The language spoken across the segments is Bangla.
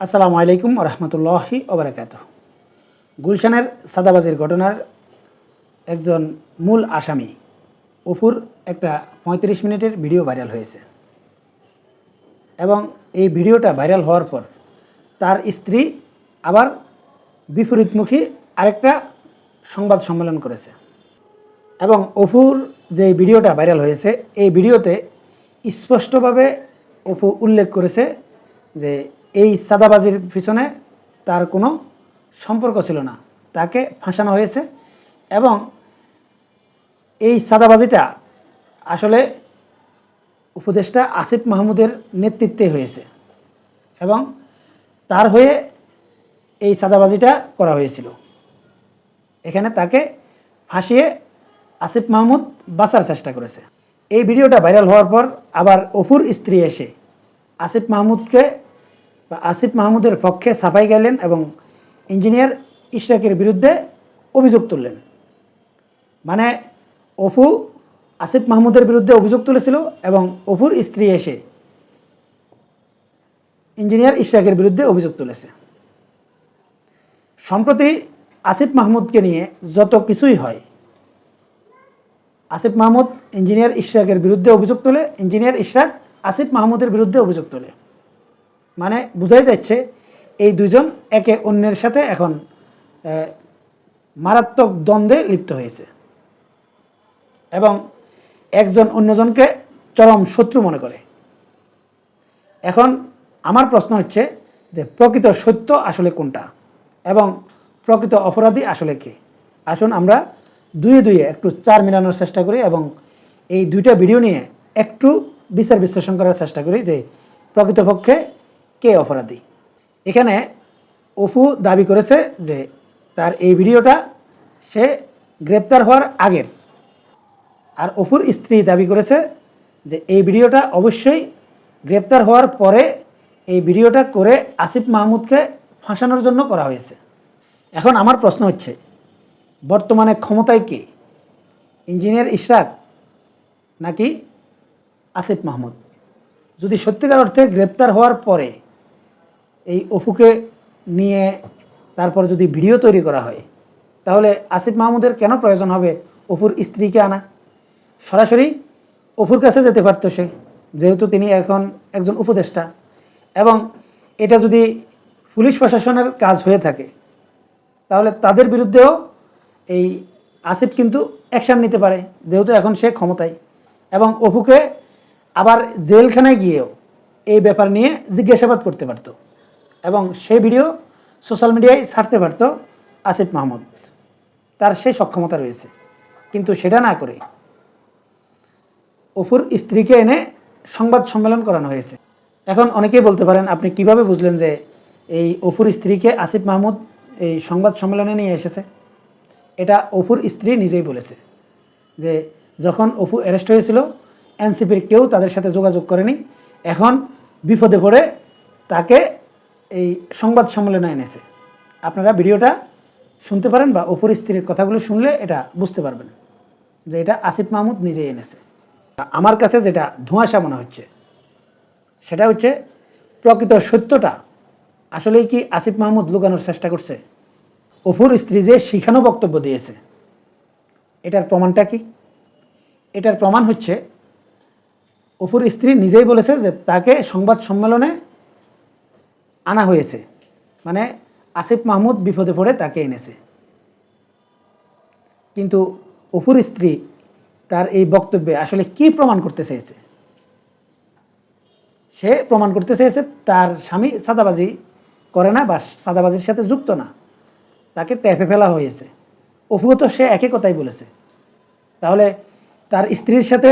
আসসালামু আলাইকুম রহমতুল্লাহি ওবরাকাত গুলশানের সাদাবাজির ঘটনার একজন মূল আসামি অপুর একটা পঁয়ত্রিশ মিনিটের ভিডিও ভাইরাল হয়েছে। এবং এই ভিডিওটা ভাইরাল হওয়ার পর তার স্ত্রী আবার বিপরীতমুখী আরেকটা সংবাদ সম্মেলন করেছে। এবং অপুর যে ভিডিওটা ভাইরাল হয়েছে, এই ভিডিওতে স্পষ্টভাবে অপু উল্লেখ করেছে যে এই সাদাবাজির পিছনে তার কোনো সম্পর্ক ছিল না। তাকে ফাঁসানো হয়েছে এবং এই সাদাবাজিটা আসলে উপদেষ্টা আসিফ মাহমুদের নেতৃত্বে হয়েছে এবং তার হয়ে এই সাদাবাজিটা করা হয়েছিল। এখানে তাকে ফাঁসিয়ে আসিফ মাহমুদ বাঁচার চেষ্টা করেছে। এই ভিডিওটা ভাইরাল হওয়ার পর আবার অফুর স্ত্রী এসে আসিফ মাহমুদকে বা আসিফ মাহমুদের পক্ষে সাফাই গেলেন এবং ইঞ্জিনিয়ার ইশরাকের বিরুদ্ধে অভিযোগ তুললেন। মানে অপু আসিফ মাহমুদের বিরুদ্ধে অভিযোগ তুলেছিল এবং অপুর স্ত্রী এসে ইঞ্জিনিয়ার ইশরাকের বিরুদ্ধে অভিযোগ তুলেছে। সম্প্রতি আসিফ মাহমুদকে নিয়ে যত কিছুই হয়, আসিফ মাহমুদ ইঞ্জিনিয়ার ইশরাকের বিরুদ্ধে অভিযোগ তোলে, ইঞ্জিনিয়ার ইশরাক আসিফ মাহমুদের বিরুদ্ধে অভিযোগ তোলে। মানে বোঝাই যাচ্ছে, এই দুজন একে অন্যের সাথে এখন মারাত্মক দ্বন্দ্বে লিপ্ত হয়েছে। এবং একজন অন্যজনকে চরম শত্রু মনে করে। এখন আমার প্রশ্ন হচ্ছে যে, প্রকৃত সত্য আসলে কোনটা? এবং প্রকৃত অপরাধী আসলে কে? আসুন আমরা দুয়ে দুয়ে একটু চার মেলানোর চেষ্টা করি এবং এই দুইটা ভিডিও নিয়ে একটু বিচার বিশ্লেষণ করার চেষ্টা করি যে, প্রকৃতপক্ষে কে অপরাধী? এখানে অপু দাবি করেছে যে তার এই ভিডিওটা সে গ্রেপ্তার হওয়ার আগের। আর অপুর স্ত্রী দাবি করেছে যে এই ভিডিওটা অবশ্যই গ্রেপ্তার হওয়ার পরে এই ভিডিওটা করে আসিফ মাহমুদকে ফাঁসানোর জন্য করা হয়েছে। এখন আমার প্রশ্ন হচ্ছে, বর্তমানে ক্ষমতায় কে? ইঞ্জিনিয়ার ইশরাক নাকি আসিফ মাহমুদ? যদি সত্যিকার অর্থে গ্রেপ্তার হওয়ার পরে অপুকে নিয়ে তারপর যদি ভিডিও তৈরি করা হয়, তাহলে আসিফ মাহমুদের কেন প্রয়োজন হবে অপুর স্ত্রীকে আনা? সরাসরি অপুর কাছে যেতে পারতো সে, যেহেতু তিনি এখন একজন উপদেষ্টা। এবং এটা যদি পুলিশ প্রশাসনের কাজ হয়ে থাকে, তাহলে তাদের বিরুদ্ধেও এই আসিফ কিন্তু অ্যাকশান নিতে পারে, যেহেতু এখন সে ক্ষমতায়। এবং অপুকে আবার জেলখানায় গিয়েও এই ব্যাপার নিয়ে জিজ্ঞাসাবাদ করতে পারতো। এবং সেই ভিডিও সোশ্যাল মিডিয়ায় ছাড়তে পারতো আসিফ মাহমুদ। তার সেই সক্ষমতা রয়েছে। কিন্তু সেটা না করে অপুর স্ত্রীকে এনে সংবাদ সম্মেলন করানো হয়েছে। এখন অনেকেই বলতে পারেন, আপনি কীভাবে বুঝলেন যে এই অপুর স্ত্রীকে আসিফ মাহমুদ এই সংবাদ সম্মেলনে নিয়ে এসেছে? এটা অপুর স্ত্রী নিজেই বলেছে যে যখন অপু অ্যারেস্ট হয়েছিল, এনসিপির কেউ তাদের সাথে যোগাযোগ করেনি। এখন বিপদে পড়ে তাকে এই সংবাদ সম্মেলনে এনেছে। আপনারা ভিডিওটা শুনতে পারেন বা অপুর স্ত্রীর কথাগুলো শুনলে এটা বুঝতে পারবেন যে এটা আসিফ মাহমুদ নিজেই এনেছে। আমার কাছে যেটা ধোঁয়াশা মনে হচ্ছে, সেটা হচ্ছে প্রকৃত সত্যটা। আসলেই কি আসিফ মাহমুদ লুকানোর চেষ্টা করছে? অপুর স্ত্রী যে শিখানো বক্তব্য দিয়েছে। এটার প্রমাণটা কি? এটার প্রমাণ হচ্ছে অপুর স্ত্রী নিজেই বলেছে যে তাকে সংবাদ সম্মেলনে আনা হয়েছে। মানে আসিফ মাহমুদ বিপদে পড়ে তাকে এনেছে। কিন্তু অপুর স্ত্রী তার এই বক্তব্যে আসলে কি প্রমাণ করতে চেয়েছে? সে প্রমাণ করতে চেয়েছে তার স্বামী সাদাবাজি করে না বা সাদাবাজির সাথে যুক্ত না। তাকে ট্যাপে ফেলা হয়েছে। অপুও তো সে একই কথাই বলেছে। তাহলে তার স্ত্রীর সাথে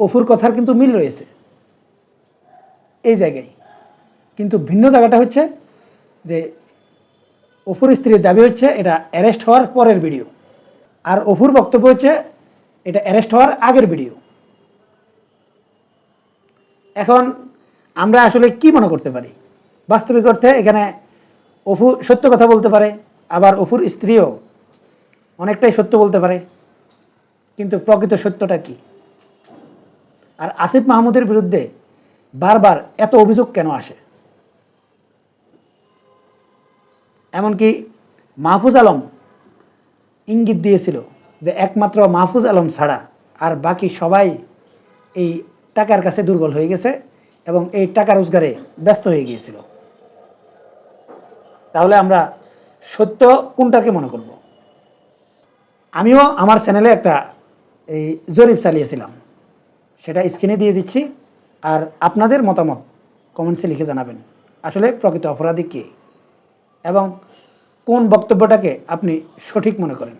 অপুর কথার কিন্তু মিল রয়েছে। এই জায়গায় কিন্তু ভিন্ন জায়গাটা হচ্ছে যে অপুর স্ত্রীর দাবি হচ্ছে এটা অ্যারেস্ট হওয়ার পরের ভিডিও আর অপুর বক্তব্য হচ্ছে এটা অ্যারেস্ট হওয়ার আগের ভিডিও এখন আমরা আসলে কি মনে করতে পারি? বাস্তবিক অর্থে এখানে অপু সত্য কথা বলতে পারে, আবার অপুর স্ত্রীও অনেকটাই সত্য বলতে পারে। কিন্তু প্রকৃত সত্যটা কি? আর আসিফ মাহমুদের বিরুদ্ধে বারবার এত অভিযোগ কেন আসে? এমনকি মাহফুজ আলম ইঙ্গিত দিয়েছিল যে একমাত্র মাহফুজ আলম ছাড়া আর বাকি সবাই এই টাকার কাছে দুর্বল হয়ে গেছে এবং এই টাকা রোজগারে ব্যস্ত হয়ে গিয়েছিল। তাহলে আমরা সত্য কোনটাকে মনে করব? আমিও আমার চ্যানেলে একটা এই জরিপ চালিয়েছিলাম। সেটা স্ক্রিনে দিয়ে দিচ্ছি। আর আপনাদের মতামত কমেন্টসে লিখে জানাবেন। আসলে প্রকৃত অপরাধী কে? এবং কোন বক্তব্যটাকে আপনি সঠিক মনে করেন?